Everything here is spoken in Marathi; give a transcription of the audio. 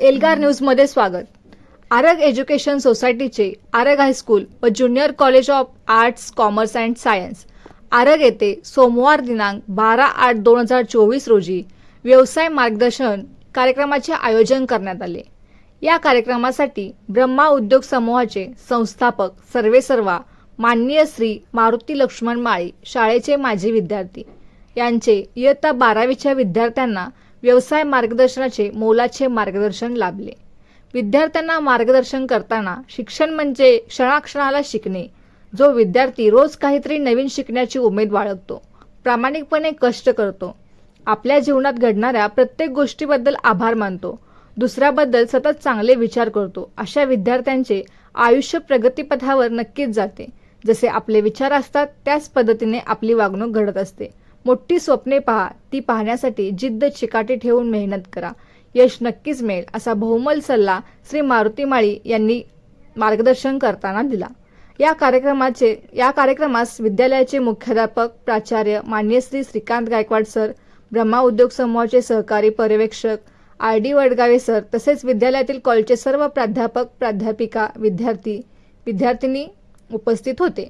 एल्गार न्यूजमध्ये स्वागत. आरग एज्युकेशन सोसायटीचे आरग हायस्कूल व junior college of arts commerce and science. Arag येथे सोमवार दिनांक बारा आठ दोन हजार चोवीस रोजी व्यवसाय मार्गदर्शन कार्यक्रमाचे आयोजन करण्यात आले. या कार्यक्रमासाठी ब्रह्मा उद्योग समूहाचे संस्थापक सर्वेसर्वा माननीय श्री मारुती लक्ष्मण माळी शाळेचे माजी विद्यार्थी. यांचे इयत्ता बारावीच्या विद्यार्थ्यांना व्यवसाय मार्गदर्शनाचे मोलाचे मार्गदर्शन लाभले. विद्यार्थ्यांना मार्गदर्शन करताना शिक्षण म्हणजे क्षणाक्षणाला शिकणे जो विद्यार्थी रोज काहीतरी नवीन शिकण्याची उमेद बाळगतो प्रामाणिकपणे कष्ट करतो आपल्या जीवनात घडणाऱ्या प्रत्येक गोष्टीबद्दल आभार मानतो दुसऱ्याबद्दल सतत चांगले विचार करतो अशा विद्यार्थ्यांचे आयुष्य प्रगतीपथावर नक्कीच जाते. जसे आपले विचार असतात त्याच पद्धतीने आपली वागणूक घडत असते. मोठी स्वप्ने पहा ती पाहण्यासाठी जिद्द चिकाटी ठेवून मेहनत करा. यश नक्कीच मिळेल असा बहुमल सल्ला श्री मारुती माळी यांनी मार्गदर्शन करताना दिला. या कार्यक्रमाचे या कार्यक्रमास विद्यालयाचे मुख्याध्यापक प्राचार्य मान्य श्री श्रीकांत गायकवाड सर ब्रह्मा उद्योग समूहाचे सहकारी पर्यवेक्षक आर डी वडगावे सर तसेच विद्यालयातील कॉलेजचे सर्व प्राध्यापक प्राध्यापिका विद्यार्थी विद्यार्थिनी उपस्थित होते.